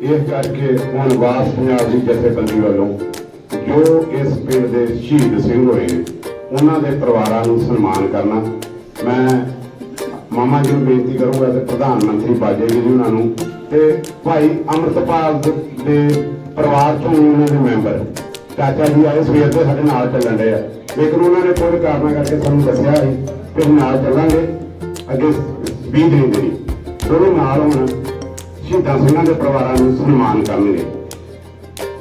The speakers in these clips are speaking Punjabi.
ਇਸ ਕਰਕੇ ਹੁਣ ਵਾਸ ਪੰਜਾਬ ਦੀ ਜਥੇਬੰਦੀ ਵੱਲੋਂ ਜੋ ਇਸ ਪਿੰਡ ਦੇ ਸ਼ਹੀਦ ਸਿੰਘ ਹੋਏ ਨੇ, ਉਹਨਾਂ ਦੇ ਪਰਿਵਾਰਾਂ ਨੂੰ ਸਨਮਾਨ ਕਰਨਾ। ਮੈਂ ਮਾਮਾ ਜੀ ਨੂੰ ਬੇਨਤੀ ਕਰੂੰਗਾ ਤੇ ਪ੍ਰਧਾਨ ਮੰਤਰੀ ਬਾਜੇ ਜੀ ਉਹਨਾਂ ਨੂੰ ਤੇ ਭਾਈ ਅਮਰਤਪਾਲ ਦੇ ਦੇ ਪਰਿਵਾਰ ਚੋਂ ਉਹਨਾਂ ਦੇ ਮੈਂਬਰ, ਚਾਚਾ ਜੀ ਆਏ ਸਵੇਰ ਦੇ ਸਾਡੇ ਨਾਲ ਚੱਲਣ ਦੇ ਆ। ਲੇਕਿਨ ਉਹਨਾਂ ਨੇ ਕੋਈ ਕਾਰਨਾਂ ਕਰਕੇ ਸਾਨੂੰ ਦੱਸਿਆ ਸੀ ਕਿ ਅਸੀਂ ਨਾਲ ਚੱਲਾਂਗੇ, ਅੱਗੇ 20 ਦਿਨ ਦੇ। ਲਈ ਦੋਵੇਂ ਨਾਲ ਹੁਣ। ਸ਼ਹੀਦਾਂ ਸਿੰਘਾਂ ਦੇ ਪਰਿਵਾਰਾਂ ਨੂੰ ਸਨਮਾਨ ਕਰਨਗੇ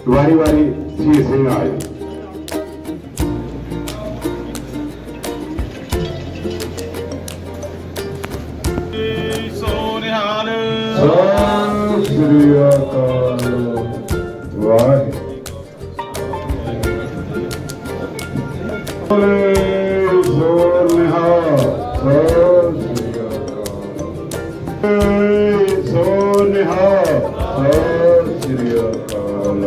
ਵਾਰੀ ਵਾਰੀ ਸ਼ਹੀਦ ਸਿੰਘ ਆਏ। ਸੋਨਿਹਾਲ। ਸਤਿ ਸ੍ਰੀ ਅਕਾਲ। ਵਾਹਿਗੁਰੂ। ਬੋਲੇ ਸੋ ਨਿਹਾਲ ਸਤਿ ਸ੍ਰੀ ਅਕਾਲ। ਸੋ ਨਿਹਾਲ ਸਤਿ ਸ੍ਰੀ ਅਕਾਲ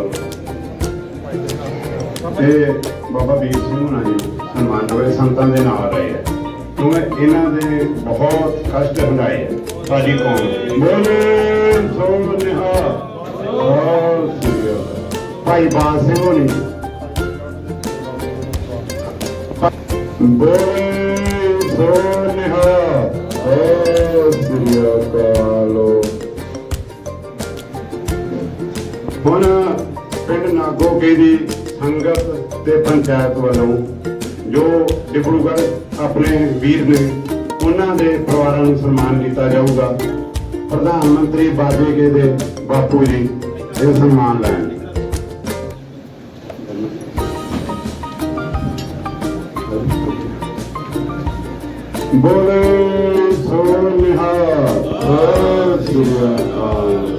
ਤੇ ਬਾਬਾ ਵੀਰ ਸਿੰਘ ਹੁਣਾਂ ਜੀ ਸਨਮਾਨ ਹੋਏ ਸੰਤਾਂ ਦੇ ਨਾਲ ਰਹੇ ਆ। ਕਿਉਂਕਿ ਇਹਨਾਂ ਦੇ ਬਹੁਤ ਕਸ਼ਟ ਹੰਡਾਏ ਆ ਸਾਡੀ ਕੌਮ ਬੋਲੇ ਸੋ ਨਿਹਾਲ, ਸਤਿ ਸ੍ਰੀ ਅਕਾਲ। ਭਾਈ ਬਾਸ ਸਿੰਘ ਹੋਣੀ। ਬੋਲੇ ਹੁਣ ਪਿੰਡ ਨਾਗੋਕੇ ਦੀ ਸੰਗਤ ਤੇ ਪੰਚਾਇਤ ਵੱਲੋਂ ਜੋ ਡਿਬਰੂਗੜ੍ਹ ਆਪਣੇ ਵੀਰ ਨੇ, ਉਹਨਾਂ ਦੇ ਪਰਿਵਾਰਾਂ ਨੂੰ ਸਨਮਾਨ ਕੀਤਾ ਜਾਊਗਾ। ਪ੍ਰਧਾਨ ਮੰਤਰੀ ਬਾਜੇਗੇ ਦੇ ਬਾਪੂ ਜੀ ਇਹ ਸਨਮਾਨ ਲੈਣਗੇ ਬੋਲੇ ਸੋ ਨਿਹਾਲ। ਸਤਿ ਸ੍ਰੀ ਅਕਾਲ।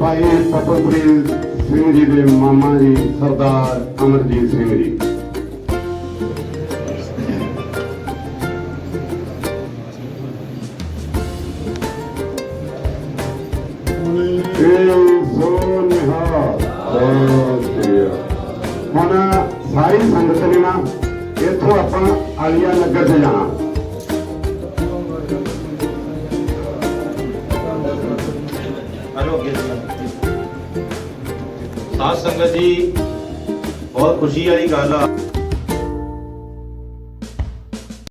ਭਾਈ ਤਪਨਪ੍ਰੀਤ ਸਿੰਘ ਜੀ ਦੇ ਮਾਮਾ ਜੀ, ਸਰਦਾਰ ਅਮਰਜੀਤ ਸਿੰਘ ਜੀ। ਸੋ ਨਿਹਾਲ। ਹੁਣ ਸਾਰੀ ਸੰਗਤ ਨੇ ਨਾ, ਇੱਥੋਂ ਆਪਾਂ ਆਲੀਆ ਨਗਰ ਤੇ ਜਾਣਾ। ਹਲੋ ਅੱਗੇ ਸਾਧ ਸੰਗਤ ਜੀ ਬਹੁਤ ਖੁਸ਼ੀ ਵਾਲੀ ਗੱਲ ਆ।